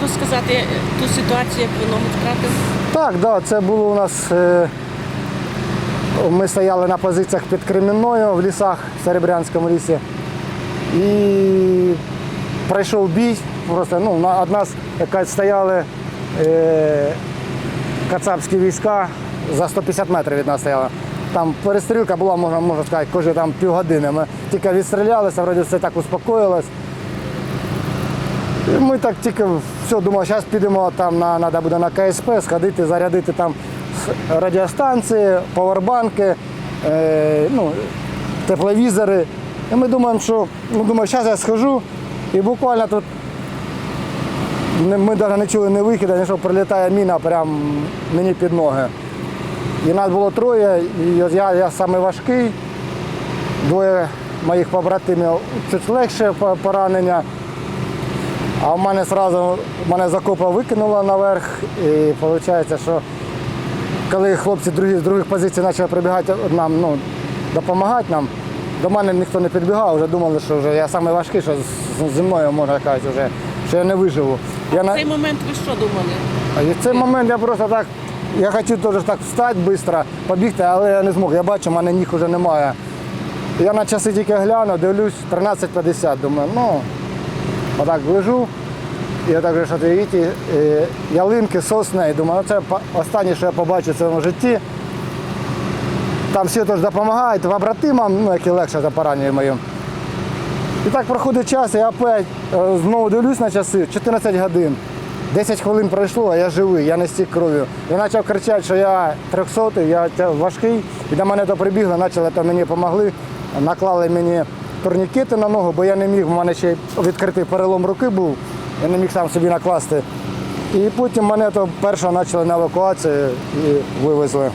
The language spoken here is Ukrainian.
можете розказати ту ситуацію, як ви ногу? Так, да, це було у нас. е, Ми стояли на позиціях під Кремінною в лісах в Серебрянському лісі. І пройшов бій. Просто ну, на- од нас якась стояли е, кацапські війська за 150 метрів від нас стояли. Там перестрілка була, можна, можна сказати, кожні там півгодини. Ми тільки відстрілялися, вроді все так успокоїлось. І Ми так тільки все, думали, зараз підемо там на треба буде на КСП, сходити, зарядити там радіостанції, павербанки, е, ну, тепловізори. І ми думаємо, що ну, думаю, зараз я схожу і буквально тут ми навіть не чули ні вихіду, ні що прилітає міна прямо мені під ноги. І нас було троє, і я, я самий важкий, двоє моїх побратимів чуть легше поранення. А в мене одразу мене з окопа викинуло наверх. І виходить, що коли хлопці другі, з других позицій почали прибігати нам, ну, допомагати нам, до мене ніхто не підбігав, вже думали, що вже я самий важкий, що зі мною можна казати, вже, що я не виживу. Я В на... цей момент ви що думали? А І в цей момент я просто так, я хотів теж так встати швидко, побігти, але я не змог. Я бачу, в мене ніг вже немає. Я на часи тільки гляну, дивлюсь 13.50, думаю, ну, отак лежу. І отак вже що ти видите, ялинки, сосни, і думаю, це останнє, що я побачу в цьому житті. Там всі теж допомагають, побратимам, ну, які легше за поранення моїм. І так проходить час, я опять е, знову дивлюсь на часи, 14 годин. 10 хвилин пройшло, а я живий, я не стік кров'ю. Я почав кричати, що я 300, я важкий. І до мене то прибігли, почали то мені допомогли, наклали мені турнікети на ногу, бо я не міг, в мене ще відкритий перелом руки був, я не міг сам собі накласти. І потім мене то першого почали на евакуацію і вивезли.